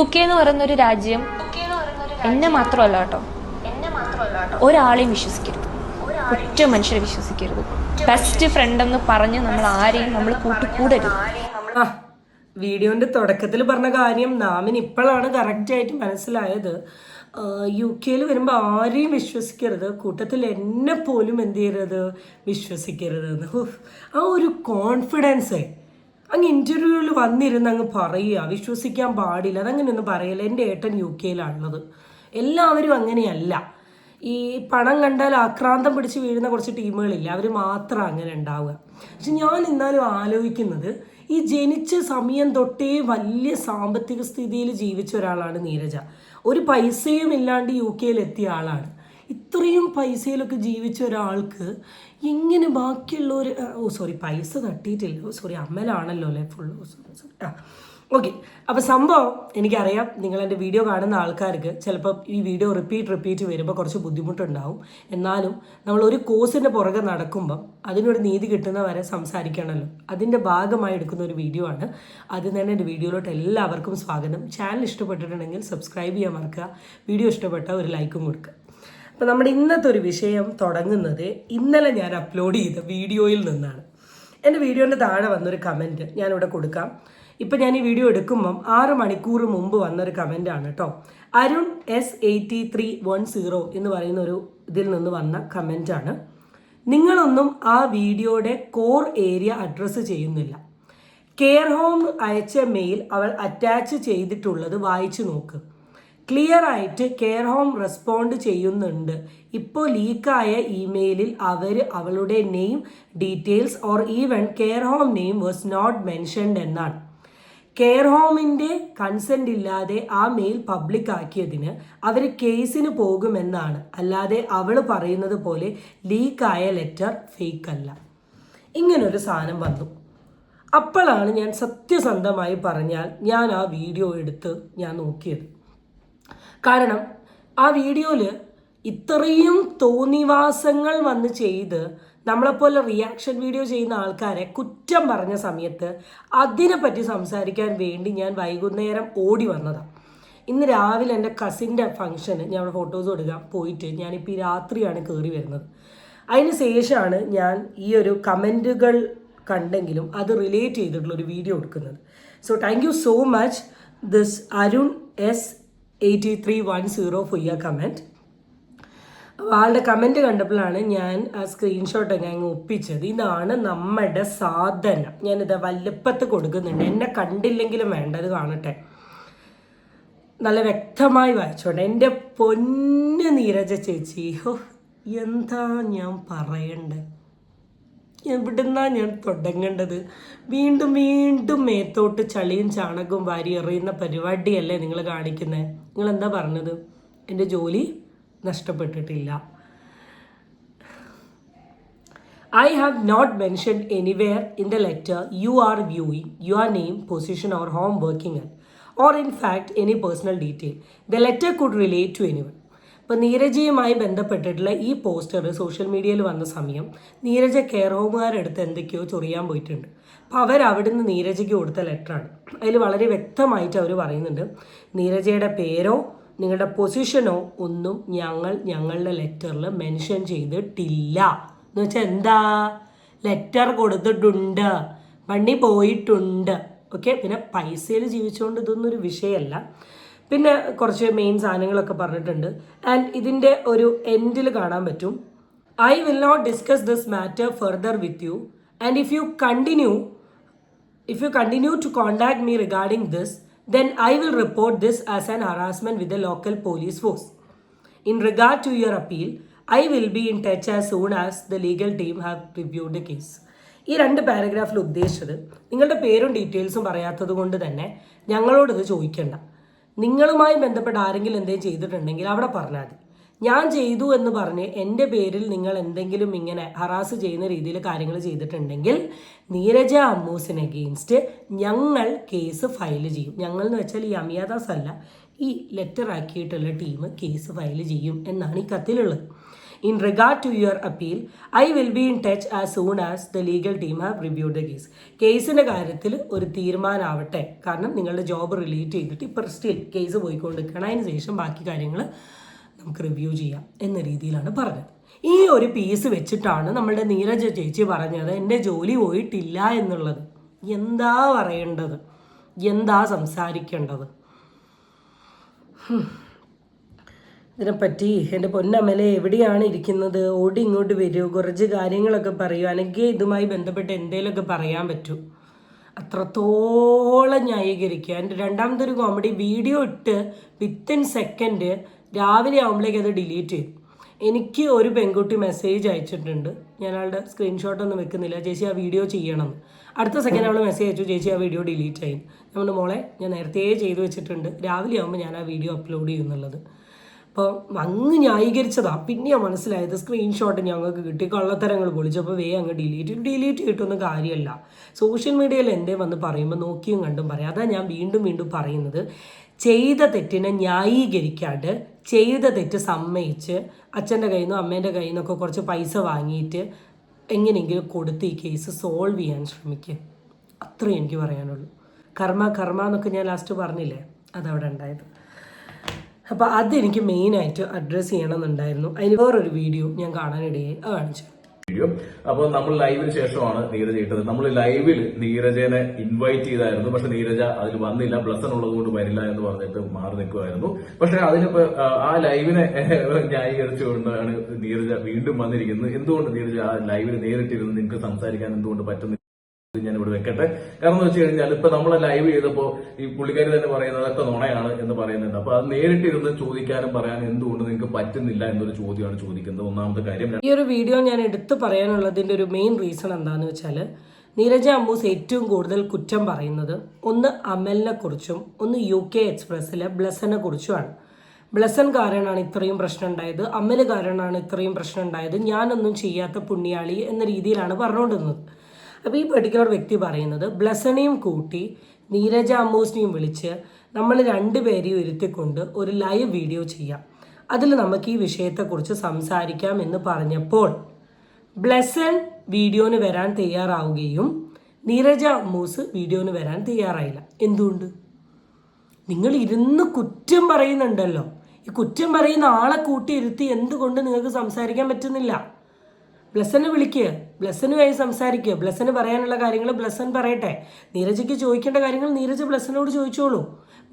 U K എന്ന് പറയുന്ന ഒരു രാജ്യം എന്നെ മാത്രമല്ല കേട്ടോ. ഒരാളെയും വിശ്വസിക്കരുത്. ഒറ്റ മനുഷ്യരെ വിശ്വസിക്കരുത്. ബെസ്റ്റ് ഫ്രണ്ട് എന്ന് പറഞ്ഞ് നമ്മൾ ആരെയും നമ്മൾ കൂട്ടുകൂടരുത് ആ വീഡിയോന്റെ തുടക്കത്തിൽ പറഞ്ഞ കാര്യം നാമിന് ഇപ്പോഴാണ് കറക്റ്റ് ആയിട്ട് മനസ്സിലായത്. യു കെയിൽ വരുമ്പോൾ ആരെയും വിശ്വസിക്കരുത്. കൂട്ടത്തിൽ എന്നെ പോലും എന്ത് ചെയ്യരുത്? വിശ്വസിക്കരുത് ആ ഒരു കോൺഫിഡൻസ് അങ്ങ് ഇന്റർവ്യൂവിൽ വന്നിരുന്ന് അങ്ങ് പറയുക. വിശ്വസിക്കാൻ പാടില്ല. അതങ്ങനെയൊന്നും പറയില്ല. എന്റെ ഏട്ടൻ യു കെയിലാണുള്ളത്. എല്ലാവരും അങ്ങനെയല്ല. ഈ പണം കണ്ടാൽ ആക്രാന്തം പിടിച്ച് വീഴുന്ന കുറച്ച് ടീമുകളില്ല. അവർ മാത്രം അങ്ങനെ ഉണ്ടാവുക. പക്ഷെ ഞാൻ എന്നാലും ആലോചിക്കുന്നത് ഈ ജനിച്ച സമയം തൊട്ടേ വലിയ സാമ്പത്തിക സ്ഥിതിയിൽ ജീവിച്ച ഒരാളാണ് നീരജ. ഒരു പൈസയും ഇല്ലാണ്ട് യു കെയിൽ എത്തിയ ആളാണ്. ഇത്രയും പൈസയിലൊക്കെ ജീവിച്ച ഒരാൾക്ക് എങ്ങനെ ഒരു ഓ സോറി പൈസ തട്ടിയിട്ടില്ല. സോറി അമ്മലാണല്ലോ അല്ലേ? ഫുൾ സോറി സോറി ആ ഓക്കെ അപ്പോൾ സംഭവം എനിക്കറിയാം നിങ്ങൾ എന്റെ വീഡിയോ കാണുന്ന ആൾക്കാർക്ക് ചിലപ്പോൾ ഈ വീഡിയോ റിപ്പീറ്റ് റിപ്പീറ്റ് വരുമ്പോൾ കുറച്ച് ബുദ്ധിമുട്ടുണ്ടാവും. എന്നാലും നമ്മൾ ഒരു കോഴ്സിന്റെ പുറകെ നടക്കുമ്പം അതിനൊരു നീതി കിട്ടുന്ന വരെ സംസാരിക്കണമല്ലോ അതിന്റെ ഭാഗമായി എടുക്കുന്ന ഒരു വീഡിയോ ആണ്. ആദ്യം തന്നെ എന്റെ വീഡിയോയിലോട്ട് എല്ലാവർക്കും സ്വാഗതം. ചാനൽ ഇഷ്ടപ്പെട്ടിട്ടുണ്ടെങ്കിൽ സബ്സ്ക്രൈബ് ചെയ്യാൻ മറക്കുക. വീഡിയോ ഇഷ്ടപ്പെട്ട ഒരു ലൈക്കും കൊടുക്കുക. അപ്പോൾ നമ്മുടെ ഇന്നത്തെ ഒരു വിഷയം തുടങ്ങുന്നത് ഇന്നലെ ഞാൻ അപ്ലോഡ് ചെയ്ത വീഡിയോയിൽ നിന്നാണ്. എന്റെ വീഡിയോന്റെ താഴെ വന്നൊരു കമന്റ് ഞാനിവിടെ കൊടുക്കാം. ഇപ്പം ഞാൻ ഈ വീഡിയോ എടുക്കുമ്പം ആറ് മണിക്കൂർ മുമ്പ് വന്നൊരു കമന്റാണ് കേട്ടോ Arun S eighty three one zero എന്ന് പറയുന്ന ഒരു ഇതിൽ നിന്ന് വന്ന കമന്റാണ് നിങ്ങളൊന്നും ആ വീഡിയോയുടെ കോർ ഏരിയ അഡ്രസ്സ് ചെയ്യുന്നില്ല. കെയർ ഹോം അയച്ച മെയിൽ അവൾ അറ്റാച്ച് ചെയ്തിട്ടുള്ളത് വായിച്ചു നോക്ക്. ക്ലിയർ ആയിട്ട് കെയർ ഹോം റെസ്പോണ്ട് ചെയ്യുന്നുണ്ട്. ഇപ്പോൾ ലീക്കായ ഇമെയിലിൽ അവർ അവളുടെ name details or even care home name was not mentioned എന്നാണ്. കെയർ ഹോമിന്റെ കൺസെന്റ് ഇല്ലാതെ ആ മെയിൽ പബ്ലിക് ആക്കിയതിന് അവർ കേസിന് പോകുമെന്നാണ്. അല്ലാതെ അവൾ പറയുന്നത് പോലെ ലീക്കായ ലെറ്റർ ഫേക്ക് അല്ല. ഇങ്ങനൊരു സാധനം വന്നു. അപ്പോഴാണ് ഞാൻ സത്യസന്ധമായി പറഞ്ഞാൽ ഞാൻ ആ വീഡിയോ എടുത്ത് ഞാൻ നോക്കിയത്. കാരണം ആ വീഡിയോയിൽ ഇത്രയും തോന്നിവാസങ്ങൾ വന്ന് ചെയ്ത് നമ്മളെപ്പോലെ റിയാക്ഷൻ വീഡിയോ ചെയ്യുന്ന ആൾക്കാരെ കുറ്റം പറഞ്ഞ സമയത്ത് അതിനെപ്പറ്റി സംസാരിക്കാൻ വേണ്ടി ഞാൻ വൈകുന്നേരം ഓടി വന്നതാണ് ഇന്ന് രാവിലെ എന്റെ കസിന്റെ ഫംഗ്ഷന് ഞാൻ ഫോട്ടോസ് കൊടുക്കുക പോയിട്ട് ഞാനിപ്പോൾ ഈ രാത്രിയാണ് കയറി വരുന്നത്. അതിന് ശേഷമാണ് ഞാൻ ഈ ഒരു കമന്റുകൾ കണ്ടെങ്കിലും അത് റിലേറ്റ് ചെയ്തിട്ടുള്ള ഒരു വീഡിയോ എടുക്കുന്നത്. So thank you so much this Arun S eighty three one zero four comment ആളുടെ കമന്റ് കണ്ടപ്പോഴാണ് ഞാൻ ആ സ്ക്രീൻഷോട്ട് അങ്ങ് ഒപ്പിച്ചത്. ഇതാണ് നമ്മുടെ സാധനം. ഞാനിത് വലുപ്പത്ത് കൊടുക്കുന്നുണ്ട്. എന്നെ കണ്ടില്ലെങ്കിലും വേണ്ട കാണട്ടെ. നല്ല വ്യക്തമായി വായിച്ചോണ്ട് എന്റെ പൊന്ന് നീരജ ചേച്ചി. ഹോ എന്താ ഞാൻ പറയണ്ടേ? എവിടുന്നാ ഞാൻ തുടങ്ങേണ്ടത്? വീണ്ടും വീണ്ടും മേത്തോട്ട് ചളിയും ചാണകവും വാരി എറിയുന്ന പരിപാടിയല്ലേ നിങ്ങൾ കാണിക്കുന്നത് നിങ്ങൾ എന്താ പറഞ്ഞത്? എന്റെ ജോലി നഷ്ടപ്പെട്ടിട്ടില്ല. I have not mention anywhere in the letter you are viewing you are name position or home working and or in fact any personal detail the letter could relate to anyone ഇപ്പോൾ നീരജയുമായി ബന്ധപ്പെട്ടിട്ടുള്ള ഈ poster social മീഡിയയിൽ വന്ന സമയം Neeraja care ഹോമുകാരെടുത്ത് എന്തൊക്കെയോ ചൊറിയാൻ പോയിട്ടുണ്ട്. അപ്പോൾ അവർ അവിടുന്ന് നീരജയ്ക്ക് കൊടുത്ത ലെറ്ററാണ് അതിൽ വളരെ വ്യക്തമായിട്ട് അവർ പറയുന്നുണ്ട്. നീരജയുടെ പേരോ നിങ്ങളുടെ പൊസിഷനോ ഒന്നും ഞങ്ങൾ ഞങ്ങളുടെ ലെറ്ററിൽ മെൻഷൻ ചെയ്തിട്ടില്ല. എന്ന് വെച്ചാൽ എന്താ? ലെറ്റർ കൊടുത്തിട്ടുണ്ട്. പണി പോയിട്ടുണ്ട്. ഓക്കെ പിന്നെ പൈസയിൽ ജീവിച്ചുകൊണ്ട് ഇതൊന്നും ഒരു വിഷയമല്ല. പിന്നെ കുറച്ച് മെയിൻ സാധനങ്ങളൊക്കെ പറഞ്ഞിട്ടുണ്ട്. ആൻഡ് ഇതിന്റെ ഒരു എൻഡിൽ കാണാൻ പറ്റും. I will not discuss this matter further with you and if you continue If you continue to contact me regarding this, then I will report this as an harassment with the local police force. In regard to your appeal, I will be in touch as soon as the legal team have reviewed the case. ഈ രണ്ട് പാരഗ്രാഫിൽ ഉദ്ദേശിച്ചത് നിങ്ങളുടെ പേരും ഡീറ്റെയിൽസും പറയാത്തത് കൊണ്ട് തന്നെ ഞങ്ങളോട് ചോദിക്കണ്ട നിങ്ങളുമായി ബന്ധപ്പെട്ട ആരെങ്കിലും എന്തെങ്കിലും ചെയ്തിട്ടുണ്ടെങ്കിൽ അവിടെ പറഞ്ഞാൽ മതി ഞാൻ ചെയ്തു എന്ന് പറഞ്ഞ് എന്റെ പേരിൽ നിങ്ങൾ എന്തെങ്കിലും ഇങ്ങനെ ഹറാസ് ചെയ്യുന്ന രീതിയിൽ കാര്യങ്ങൾ ചെയ്തിട്ടുണ്ടെങ്കിൽ നീരജ അമ്മൂസിന് അഗെയിൻസ്റ്റ് ഞങ്ങൾ കേസ് ഫയൽ ചെയ്യും. ഞങ്ങൾ എന്ന് വെച്ചാൽ ഈ അമിയാദാസ് അല്ല ഈ ലെറ്റർ ആക്കിയിട്ടുള്ള ടീം കേസ് ഫയൽ ചെയ്യും എന്നാണ് ഈ കത്തിലുള്ളത്. In regard to your appeal I will be in touch as soon as the legal team have reviewed the case കേസിന്റെ കാര്യത്തിൽ ഒരു തീരുമാനമാവട്ടെ കാരണം നിങ്ങളുടെ ജോബ് റിലേറ്റ് ചെയ്തിട്ട് ഇപ്പോൾ സ്റ്റിൽ കേസ് പോയിക്കൊണ്ടിരിക്കണം അതിന് ശേഷം ബാക്കി കാര്യങ്ങൾ നമുക്ക് റിവ്യൂ ചെയ്യാം എന്ന രീതിയിലാണ് പറഞ്ഞത്. ഈ ഒരു പീസ് വെച്ചിട്ടാണ് നമ്മളുടെ നീരജ ചേച്ചി പറഞ്ഞത് എന്റെ ജോലി പോയിട്ടില്ല എന്നുള്ളത്. എന്താ പറയേണ്ടത്? എന്താ സംസാരിക്കേണ്ടത്. ഇതിനെപ്പറ്റി എന്റെ പൊന്നമ്മലെ എവിടെയാണ് ഇരിക്കുന്നത്? ഓടി ഇങ്ങോട്ട് വരൂ. കുറച്ച് കാര്യങ്ങളൊക്കെ പറയൂ. അല്ലെങ്കിൽ ഇതുമായി ബന്ധപ്പെട്ട് എന്തെങ്കിലുമൊക്കെ പറയാൻ പറ്റൂ. അത്രത്തോളം ന്യായീകരിക്കുക. എന്റെ രണ്ടാമത്തെ ഒരു കോമഡി വീഡിയോ ഇട്ട് വിത്തിൻ സെക്കൻഡ് രാവിലെ ആകുമ്പോഴേക്ക് അത് ഡിലീറ്റ് ചെയ്തു എനിക്ക് ഒരു പെൺകുട്ടി മെസ്സേജ് അയച്ചിട്ടുണ്ട്. ഞാൻ ആളുടെ സ്ക്രീൻഷോട്ട് ഒന്നും വെക്കുന്നില്ല. ചേച്ചി ആ വീഡിയോ ചെയ്യണം. അടുത്ത സെക്കൻഡ് അവൾ മെസ്സേജ് അയച്ചു ചേച്ചി ആ വീഡിയോ ഡിലീറ്റ് ആയി. നമ്മുടെ മോളെ ഞാൻ നേരത്തെ ചെയ്തു വെച്ചിട്ടുണ്ട്. രാവിലെ ആകുമ്പോൾ ഞാൻ ആ വീഡിയോ അപ്ലോഡ് ചെയ്യുന്നുള്ളത് അപ്പോൾ അങ്ങ് ന്യായീകരിച്ചതാണ് പിന്നെ മനസ്സിലായത് സ്ക്രീൻഷോട്ട് ഞങ്ങൾക്ക് കിട്ടി. കള്ളത്തരങ്ങൾ പൊളിച്ചപ്പോൾ വേ അങ്ങ് ഡിലീറ്റ് ഡിലീറ്റ് ചെയ്തിട്ടൊന്നും കാര്യമല്ല സോഷ്യൽ മീഡിയയിൽ എന്തേ വന്ന് പറയുമ്പോൾ നോക്കിയും കണ്ടും പറയാം. അതാണ് ഞാൻ വീണ്ടും വീണ്ടും പറയുന്നത്. ചെയ്ത തെറ്റിനെ ന്യായീകരിക്കാണ്ട് ചെയ്ത തെറ്റ് സമ്മതിച്ച് അച്ഛന്റെ കയ്യിൽ നിന്നും അമ്മേന്റെ കയ്യിൽ നിന്നൊക്കെ കുറച്ച് പൈസ വാങ്ങിയിട്ട് എങ്ങനെയെങ്കിലും കൊടുത്ത് ഈ കേസ് സോൾവ് ചെയ്യാൻ ശ്രമിക്കുക അത്രയും എനിക്ക് പറയാനുള്ളൂ. കർമ്മ കർമ്മ എന്നൊക്കെ ഞാൻ ലാസ്റ്റ് പറഞ്ഞില്ലേ? അതവിടെ ഉണ്ടായത്. അപ്പോൾ അതെനിക്ക് മെയിനായിട്ട് അഡ്രസ്സ് ചെയ്യണമെന്നുണ്ടായിരുന്നു. അതിന് വേറൊരു വീഡിയോ ഞാൻ കാണാനിടയായി. കാണിച്ചു വീഡിയോ അപ്പോൾ നമ്മൾ ലൈവിന് ശേഷമാണ് നീരജ ഇട്ടത്. നമ്മൾ ലൈവിൽ നീരജനെ ഇൻവൈറ്റ് ചെയ്തായിരുന്നു. പക്ഷെ നീരജ അതിൽ വന്നില്ല. ബ്ലസൺ ഉള്ളത് കൊണ്ട് വരില്ല എന്ന് പറഞ്ഞിട്ട് മാറി നിൽക്കുമായിരുന്നു പക്ഷെ അതിനിപ്പോ ആ, ലൈവിനെ ന്യായീകരിച്ചുകൊണ്ടാണ് നീരജ വീണ്ടും വന്നിരിക്കുന്നത്. എന്തുകൊണ്ട് നീരജ ആ ലൈവിൽ നേരിട്ടിരുന്ന് നിങ്ങൾക്ക് സംസാരിക്കാൻ എന്തുകൊണ്ട് പറ്റുന്നില്ല? ഞാൻ ഇവിടെ വെക്കട്ടെ. കാരണം വെച്ച് കഴിഞ്ഞാൽ ഇപ്പൊ നമ്മൾ ലൈവ് ചെയ്തപ്പോ ഈ പുള്ളിക്കാരി തന്നെ പറയുന്നത് അതൊക്കെ നുണയാണ് എന്ന് പറയുന്നുണ്ട്. അപ്പൊ അത് നേരിട്ടിരുന്ന് ചോദിക്കാനും പറയാനും എന്തുകൊണ്ട് നിങ്ങൾക്ക് പറ്റുന്നില്ല എന്നൊരു ചോദ്യമാണ് ചോദിക്കുന്നത്. ഒന്നാമത്തെ കാര്യം. ഈ ഒരു വീഡിയോ ഞാൻ എടുത്തു പറയാനുള്ളതിന്റെ ഒരു മെയിൻ റീസൺ എന്താന്ന് വെച്ചാൽ നീരജ അമ്മൂസ് ഏറ്റവും കൂടുതൽ കുറ്റം പറയുന്നത് ഒന്ന് അമലിനെ കുറിച്ചും ഒന്ന് യു കെ എക്സ്പ്രസിലെ ബ്ലസനെ കുറിച്ചുമാണ്. ബ്ലസൻ കാരണമാണ് ഇത്രയും പ്രശ്നം ഉണ്ടായത്. അമൽ കാരണമാണ് ഇത്രയും പ്രശ്നം ഉണ്ടായത്. ഞാനൊന്നും ചെയ്യാത്ത പുണ്യാളി എന്ന രീതിയിലാണ് പറഞ്ഞുകൊണ്ടിരുന്നത്. അപ്പോൾ ഈ പെർട്ടിക്കുലർ വ്യക്തി പറയുന്നത് ബ്ലസനെയും കൂട്ടി നീരജ അമ്മൂസിനെയും വിളിച്ച് നമ്മൾ രണ്ടുപേരെയും ഇരുത്തിക്കൊണ്ട് ഒരു ലൈവ് വീഡിയോ ചെയ്യാം. അതിൽ നമുക്ക് ഈ വിഷയത്തെക്കുറിച്ച് സംസാരിക്കാം എന്ന് പറഞ്ഞപ്പോൾ ബ്ലസൺ വീഡിയോന് വരാൻ തയ്യാറാവുകയും നീരജ അമ്മൂസ് വീഡിയോന് വരാൻ തയ്യാറായില്ല. എന്തുകൊണ്ട്? നിങ്ങൾ ഇരുന്ന് കുറ്റം പറയുന്നുണ്ടല്ലോ. ഈ കുറ്റം പറയുന്ന ആളെ കൂട്ടിയിരുത്തി എന്തുകൊണ്ട് നിങ്ങൾക്ക് സംസാരിക്കാൻ പറ്റുന്നില്ല? ബ്ലസ്സനെ വിളിക്കുക ബ്ലസ്സനുമായി സംസാരിക്കുക ബ്ലസ്സന് പറയാനുള്ള കാര്യങ്ങൾ ബ്ലസ്സൻ പറയട്ടെ. നീരജയ്ക്ക് ചോദിക്കേണ്ട കാര്യങ്ങൾ നീരജ് ബ്ലസ്സനോട് ചോദിച്ചോളൂ.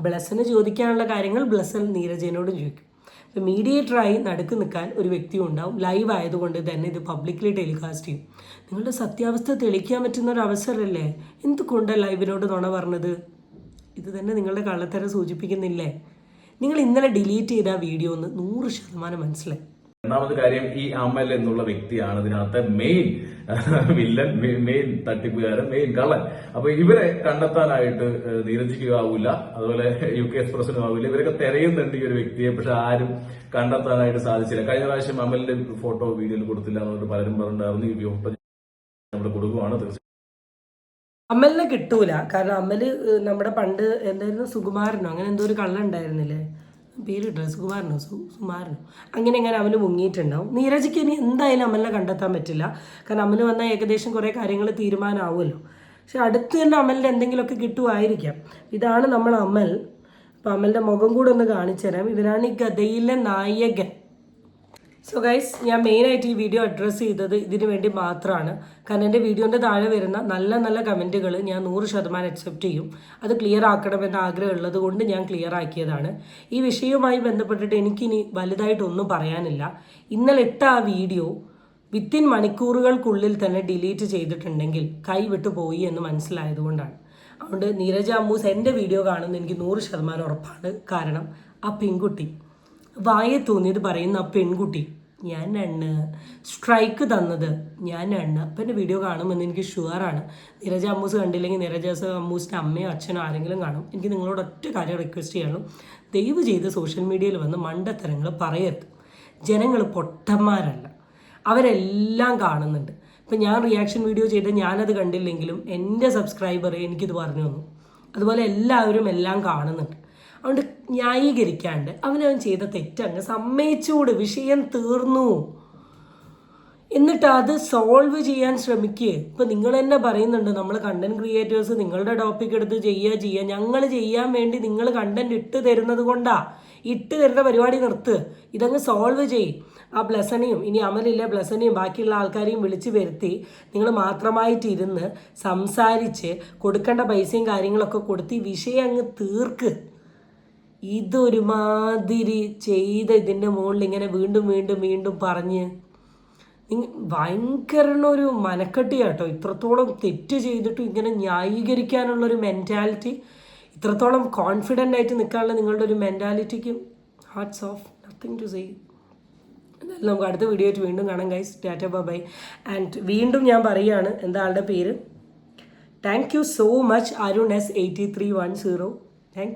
ബ്ലസ്സന് ചോദിക്കാനുള്ള കാര്യങ്ങൾ ബ്ലസ്സൻ നീരജനോടും ചോദിക്കും. ഇപ്പം മീഡിയേറ്ററായി നടുക്ക് നിൽക്കാൻ ഒരു വ്യക്തി ഉണ്ടാവും. ലൈവ് ആയതുകൊണ്ട് തന്നെ ഇത് പബ്ലിക്കലി ടെലികാസ്റ്റ് ചെയ്യും. നിങ്ങളുടെ സത്യാവസ്ഥ തെളിയിക്കാൻ പറ്റുന്ന ഒരു അവസരമല്ലേ? എന്തുകൊണ്ട് ലൈവിനോട് നുണ പറഞ്ഞത്? ഇത് തന്നെ നിങ്ങളുടെ കള്ളത്തരം സൂചിപ്പിക്കുന്നില്ലേ? നിങ്ങൾ ഇന്നലെ ഡിലീറ്റ് ചെയ്ത വീഡിയോ ഒന്ന് നൂറ് ശതമാനം മനസ്സിലായി. രണ്ടാമത്തെ കാര്യം ഈ അമൽ എന്നുള്ള വ്യക്തിയാണ്. ഇതിനകത്തെ മെയിൻ വില്ലൻ മെയിൻ തട്ടിപ്പുകാരൻ മെയിൻ കള്ളൻ. അപ്പൊ ഇവരെ കണ്ടെത്താനായിട്ട് ഏഹ്, നീരജിക്ക് അതുപോലെ യു കെ എക്സ്പ്രസിനും ആവില്ല. ഇവരൊക്കെ തിരയുന്നുണ്ട് ഈ ഒരു വ്യക്തിയെ പക്ഷെ ആരും കണ്ടെത്താനായിട്ട് സാധിച്ചില്ല. കഴിഞ്ഞ പ്രാവശ്യം അമലിന്റെ ഫോട്ടോ വീഡിയോയിൽ കൊടുത്തില്ല എന്നുകൊണ്ട് പലരും പറഞ്ഞിട്ടുണ്ടായിരുന്നു. ഈ നമ്മുടെ കൊടുക്കുവാണ്. അമലിനെ കിട്ടൂല. കാരണം അമൽ നമ്മുടെ പണ്ട് എന്തായിരുന്നു? സുകുമാരനോ? അങ്ങനെ എന്തോ ഒരു കള്ള ഉണ്ടായിരുന്നില്ലേ ഡ്രസ് സുകുമാരനോ? സു സുമാരനോ? അങ്ങനെ എങ്ങനെ അമൽ മുങ്ങിയിട്ടുണ്ടാവും. നീരജയ്ക്ക് ഇനി എന്തായാലും അമലിനെ കണ്ടെത്താൻ പറ്റില്ല. കാരണം അമൽ വന്നാൽ ഏകദേശം കുറേ കാര്യങ്ങൾ തീരുമാനമാവുമല്ലോ. പക്ഷെ അടുത്ത് തന്നെ അമലിന്റെ എന്തെങ്കിലുമൊക്കെ കിട്ടുമായിരിക്കാം. ഇതാണ് നമ്മൾ അമൽ. അപ്പം അമലിന്റെ മുഖം കൂടെ ഒന്ന് കാണിച്ചു തരാം. ഇവരാണ് ഈ കഥയിലെ നായകൻ. സോ ഗൈസ് ഞാൻ മെയിനായിട്ട് ഈ വീഡിയോ അഡ്രസ്സ് ചെയ്തത് ഇതിനു വേണ്ടി മാത്രമാണ് കാരണം എന്റെ വീഡിയോന്റെ താഴെ വരുന്ന നല്ല നല്ല കമന്റുകൾ ഞാൻ നൂറ് ശതമാനം അക്സെപ്റ്റ് ചെയ്യും. അത് ക്ലിയർ ആക്കണമെന്ന് ആഗ്രഹമുള്ളത് കൊണ്ട് ഞാൻ ക്ലിയർ ആക്കിയതാണ്. ഈ വിഷയവുമായി ബന്ധപ്പെട്ടിട്ട് എനിക്കിനി വലുതായിട്ടൊന്നും പറയാനില്ല. ഇന്നലെ ഇട്ട ആ വീഡിയോ വിത്തിൻ മണിക്കൂറുകൾക്കുള്ളിൽ തന്നെ ഡിലീറ്റ് ചെയ്തിട്ടുണ്ടെങ്കിൽ കൈവിട്ടു പോയി എന്ന് മനസ്സിലായതുകൊണ്ടാണ് അതുകൊണ്ട് നീരജ അമ്മൂസ് എന്റെ വീഡിയോ കാണുന്ന എനിക്ക് നൂറ് ശതമാനം ഉറപ്പാണ്. കാരണം ആ പെൺകുട്ടി വായെ തോന്നിയത് പറയുന്ന ആ പെൺകുട്ടി ഞാൻ അണ്ണ് സ്ട്രൈക്ക് തന്നത്. ഞാൻ അണ്ണ് അപ്പം എന്റെ വീഡിയോ കാണുമെന്ന് എനിക്ക് ഷുവറാണ് നിരജ അമ്മൂസ് കണ്ടില്ലെങ്കിൽ നിരജ അമ്മൂസിന്റെ അമ്മയോ അച്ഛനോ ആരെങ്കിലും കാണും. എനിക്ക് നിങ്ങളോട് ഒറ്റ കാര്യം റിക്വസ്റ്റ് ചെയ്യണം ദയവ് ചെയ്ത് സോഷ്യൽ മീഡിയയിൽ വന്ന് മണ്ടത്തരങ്ങൾ പറയരുത്. ജനങ്ങൾ പൊട്ടന്മാരല്ല. അവരെല്ലാം കാണുന്നുണ്ട്. ഇപ്പം ഞാൻ റിയാക്ഷൻ വീഡിയോ ചെയ്ത് ഞാനത് കണ്ടില്ലെങ്കിലും എന്റെ സബ്സ്ക്രൈബർ എനിക്കിത് പറഞ്ഞു തന്നു. അതുപോലെ എല്ലാവരും എല്ലാം കാണുന്നുണ്ട്. അതുകൊണ്ട് ന്യായീകരിക്കാണ്ട് അവനവൻ ചെയ്ത തെറ്റങ്ങ് സമ്മതിച്ചുകൂട് വിഷയം തീർന്നു. എന്നിട്ട് അത് സോൾവ് ചെയ്യാൻ ശ്രമിക്കുക ഇപ്പം നിങ്ങൾ തന്നെ പറയുന്നുണ്ട് നമ്മൾ കണ്ടന്റ് ക്രിയേറ്റേഴ്സ് നിങ്ങളുടെ ടോപ്പിക് എടുത്ത് ചെയ്യുക ചെയ്യുക ഞങ്ങൾ ചെയ്യാൻ വേണ്ടി നിങ്ങൾ കണ്ടന്റ് ഇട്ട് തരുന്നത് കൊണ്ടാ. ഇട്ട് തരുന്ന പരിപാടി നിർത്ത്. ഇതങ്ങ് സോൾവ് ചെയ്യും ആ ബ്ലസനെയും ഇനി അമലില്ല ബ്ലസനെയും ബാക്കിയുള്ള ആൾക്കാരെയും വിളിച്ച് വരുത്തി നിങ്ങൾ മാത്രമായിട്ട് ഇരുന്ന് സംസാരിച്ച് കൊടുക്കേണ്ട പൈസയും കാര്യങ്ങളൊക്കെ കൊടുത്ത് വിഷയം അങ്ങ് തീർക്ക്. ഇതൊരുമാതിരി ചെയ്ത് ഇതിന്റെ മുകളിൽ ഇങ്ങനെ വീണ്ടും വീണ്ടും വീണ്ടും പറഞ്ഞ് നിങ്ങ- ഭയങ്കര ഒരു മനക്കെട്ടിയാട്ടോ. ഇത്രത്തോളം തെറ്റ് ചെയ്തിട്ടും ഇങ്ങനെ ന്യായീകരിക്കാനുള്ളൊരു മെന്റാലിറ്റി ഇത്രത്തോളം കോൺഫിഡന്റ് ആയിട്ട് നിൽക്കാനുള്ള നിങ്ങളുടെ ഒരു മെന്റാലിറ്റിക്കും hearts of nothing to say എന്തായാലും നമുക്ക് അടുത്ത വീഡിയോ ആയിട്ട് വീണ്ടും കാണാം ഗൈസ് ടാറ്റ ബൈ ആൻഡ് വീണ്ടും ഞാൻ പറയുകയാണ് എന്താ ആളുടെ പേര്? Thank you so much Arun S eighty three one zero thank